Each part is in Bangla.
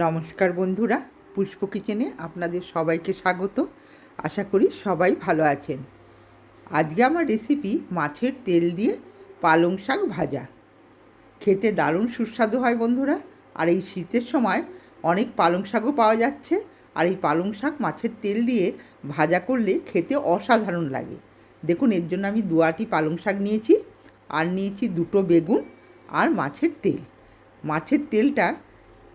নমস্কার বন্ধুরা, পুষ্প কিচেনে আপনাদের সবাইকে স্বাগত। আশা করি সবাই ভালো আছেন। আজকে আমার রেসিপি মাছের তেল দিয়ে পালং শাক ভাজা। খেতে দারুণ সুস্বাদু হয় বন্ধুরা, আর এই শীতের সময় অনেক পালং শাকও পাওয়া যাচ্ছে, আর এই পালং শাক মাছের তেল দিয়ে ভাজা করলে খেতে অসাধারণ লাগে। দেখুন, এর জন্য আমি দুয়াটি পালং শাক নিয়েছি, আর নিয়েছি দুটো বেগুন আর মাছের তেল। মাছের তেলটা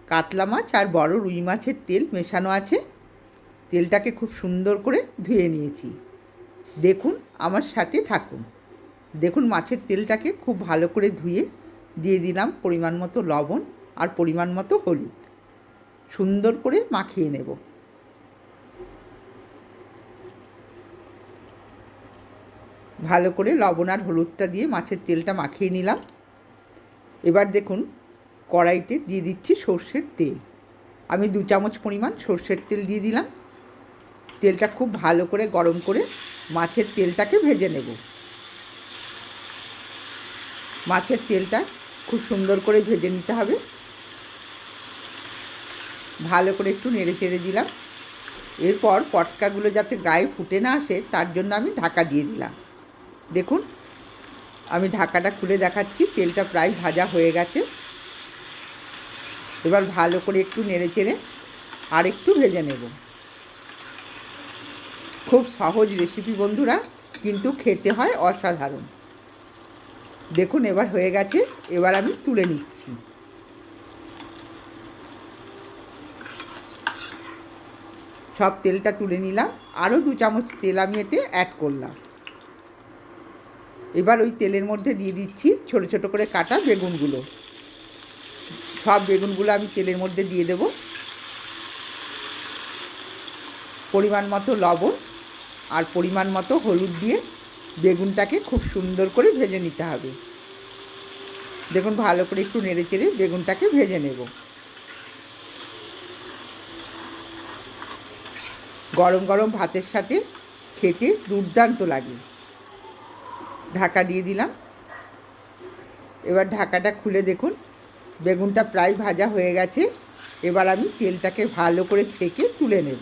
কাতলা মাছ আর বড় রুই মাছের তেল মেশানো আছে। তেলটাকে খুব সুন্দর করে ধুয়ে নিয়েছি। দেখুন, আমার সাথে থাকুন। দেখুন, মাছের তেলটাকে খুব ভালো করে ধুয়ে দিয়ে দিলাম পরিমাণ মতো লবণ আর পরিমাণ মতো হলুদ। সুন্দর করে মাখিয়ে নেব। ভালো করে লবণ আর হলুদটা দিয়ে মাছের তেলটা মাখিয়ে নিলাম। এবার দেখুন কড়াইতে দিয়ে দিচ্ছি সর্ষের তেল। আমি দু চামচ পরিমাণ সর্ষের তেল দিয়ে দিলাম। তেলটা খুব ভালো করে গরম করে মাছের তেলটাকে ভেজে নেব। মাছের তেলটা খুব সুন্দর করে ভেজে নিতে হবে। ভালো করে একটু নেড়ে চেড়ে দিলাম। এরপর পটকাগুলো যাতে গায়ে ফুটে না আসে, তার জন্য আমি ঢাকা দিয়ে দিলাম। দেখুন, আমি ঢাকাটা খুলে দেখাচ্ছি, তেলটা প্রায় ভাজা হয়ে গেছে। এবার ভালো করে একটু নেড়ে চেড়ে আর একটু ভেজে নেব। খুব সহজ রেসিপি বন্ধুরা, কিন্তু খেতে হয় অসাধারণ। দেখুন, এবার হয়ে গেছে, এবার আমি তুলে নিচ্ছি। সব তেলটা তুলে নিলাম, আরও দু চামচ তেল আমি এতে অ্যাড করলাম। এবার ওই তেলের মধ্যে দিয়ে দিচ্ছি ছোট ছোট করে কাটা বেগুনগুলো। সব বেগুনগুলো আমি তেলের মধ্যে দিয়ে দেব। পরিমাণ মতো লবণ আর পরিমাণ মতো হলুদ দিয়ে বেগুনটাকে খুব সুন্দর করে ভেজে নিতে হবে। দেখুন, ভালো করে একটু নেড়ে চেড়ে বেগুনটাকে ভেজে নেব। গরম গরম ভাতের সাথে খেতে দুর্দান্ত লাগে। ঢাকা দিয়ে দিলাম। এবার ঢাকাটা খুলে দেখুন। বেগুনটা প্রায় ভাজা হয়ে গেছে। এবার আমি তেলটাকে ভালো করে ছেঁকে তুলে নেব।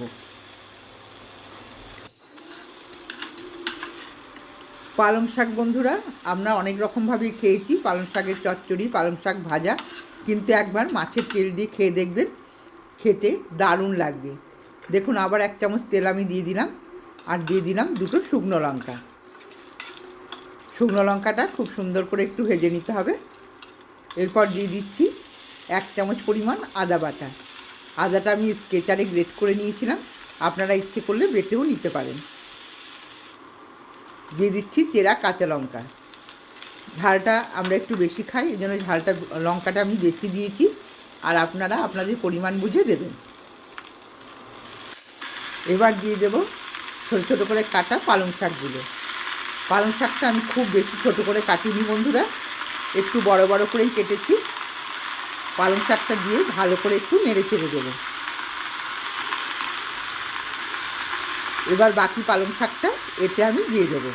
পালং শাক বন্ধুরা, আমরা অনেক রকমভাবেই খেয়েছি। পালং শাকের চচ্চড়ি, পালং শাক ভাজা। কিন্তু একবার মাছের তেল দিয়ে খেয়ে দেখবেন, খেতে দারুণ লাগবে। দেখুন, আবার এক চামচ তেল আমি দিয়ে দিলাম। আর দিয়ে দিলাম দুটো শুকনো লঙ্কা। শুকনো লঙ্কাটা খুব সুন্দর করে একটু ভেজে নিতে হবে। এরপর দিয়ে দিচ্ছি এক চামচ পরিমাণ আদা বাটা। আদাটা আমি স্কেচারে গ্রেট করে নিয়েছিলাম। আপনারা ইচ্ছে করলে বেটেও নিতে পারেন। দিয়ে দিচ্ছি চেরা কাঁচা লঙ্কা। ঝালটা আমরা একটু বেশি খাই, এই জন্য ঝালটা, লঙ্কাটা আমি বেশি দিয়েছি। আর আপনারা আপনাদের পরিমাণ বুঝে দেবেন। এবার দিয়ে দেব ছোটো ছোটো করে কাটা পালং শাকগুলো। পালং শাকটা আমি খুব বেশি ছোটো করে কাটিনি বন্ধুরা। একটু বড় বড় করেই কেটেছি। পালং শাকটা দিয়ে ভালো করে একটু নেড়ে চেড়ে দেবো। এবার বাকি পালং শাকটা এতে আমি দিয়ে দেবো।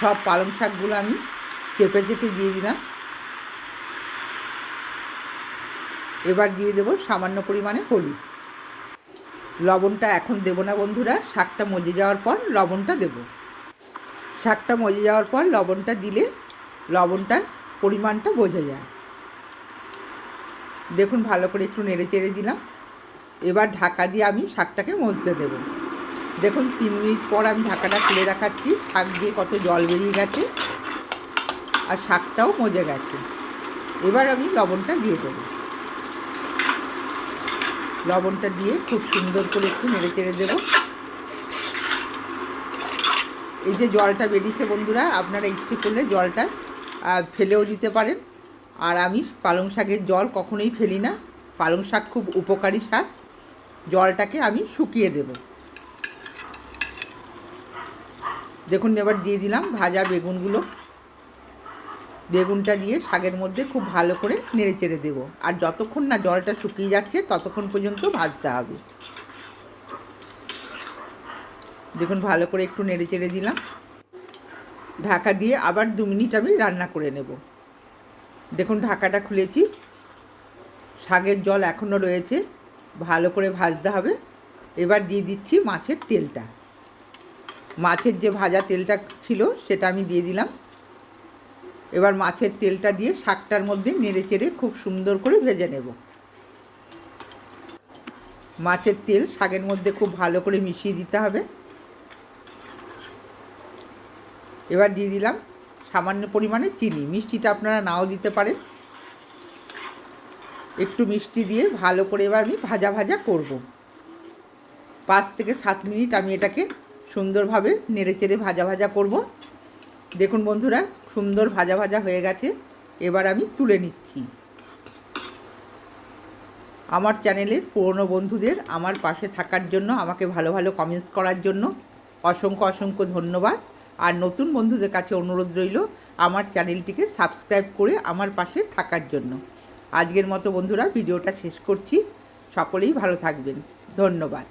সব পালং শাকগুলো আমি চেপে চেপে দিয়ে দিলাম। এবার দিয়ে দেবো সামান্য পরিমাণে হলুদ। লবণটা এখন দেবো না বন্ধুরা, শাকটা মজে যাওয়ার পর লবণটা দেব। শাকটা মজে যাওয়ার পর লবণটা দিলে লবণটার পরিমাণটা বোঝা যায়। দেখুন ভালো করে একটু নেড়ে চেড়ে দিলাম। এবার ঢাকা দিয়ে আমি শাকটাকে মজতে দেব। দেখুন তিন মিনিট পর আমি ঢাকাটা খুলে রাখাচ্ছি শাক দিয়ে কত জল বেরিয়ে গেছে আর শাকটাও মজে গেছে। এবার আমি লবণটা দিয়ে দেবো। লবণটা দিয়ে খুব সুন্দর করে একটু নেড়ে চেড়ে দেবো। এই যে জলটা বেরিয়েছে বন্ধুরা, আপনারা ইচ্ছে করলে জলটা ফেলেও দিতে পারেন। আর আমি পালং শাকের জল কখনোই ফেলি না। পালং শাক খুব উপকারী শাক। জলটাকে আমি শুকিয়ে দেব। দেখুন, এবার দিয়ে দিলাম ভাজা বেগুনগুলো। বেগুনটা দিয়ে শাকের মধ্যে খুব ভালো করে নেড়ে চেড়ে দেবো। আর যতক্ষণ না জলটা শুকিয়ে যাচ্ছে, ততক্ষণ পর্যন্ত ভাজতে হবে। দেখুন, ভালো করে একটু নেড়ে চেড়ে দিলাম। ঢাকা দিয়ে আবার দু মিনিট আমি রান্না করে নেব। দেখুন, ঢাকাটা খুলেছি। শাকের জল এখনও রয়েছে। ভালো করে ভাজতে হবে। এবার দিয়ে দিচ্ছি মাছের তেলটা। মাছের যে ভাজা তেলটা ছিল, সেটা আমি দিয়ে দিলাম। এবার মাছের তেলটা দিয়ে শাকটার মধ্যে নেড়ে চেড়ে খুব সুন্দর করে ভেজে নেব। মাছের তেল শাকের মধ্যে খুব ভালো করে মিশিয়ে দিতে হবে। এবার দিয়ে দিলাম সামান্য পরিমাণে চিনি। মিষ্টিটা আপনারা নাও দিতে পারেন। একটু মিষ্টি দিয়ে ভালো করে এবার আমি ভাজা ভাজা করব। পাঁচ থেকে সাত মিনিট আমি এটাকে সুন্দরভাবে নেড়ে চেড়ে ভাজা ভাজা করব। দেখুন বন্ধুরা সুন্দর ভাজা ভাজা হয়ে গেছে, এবার আমি তুলে নিচ্ছি। আমার চ্যানেলের পুরনো বন্ধুদের আমার পাশে থাকার জন্য, আমাকে ভালো ভালো কমেন্টস করার জন্য অসংখ্য অসংখ্য ধন্যবাদ। আর নতুন বন্ধুদের কাছে অনুরোধ রইল, আমার চ্যানেলটিকে সাবস্ক্রাইব করে আমার পাশে থাকার জন্য। আজকের মতো বন্ধুরা, ভিডিওটা শেষ করছি। সকলেই ভালো থাকবেন। ধন্যবাদ।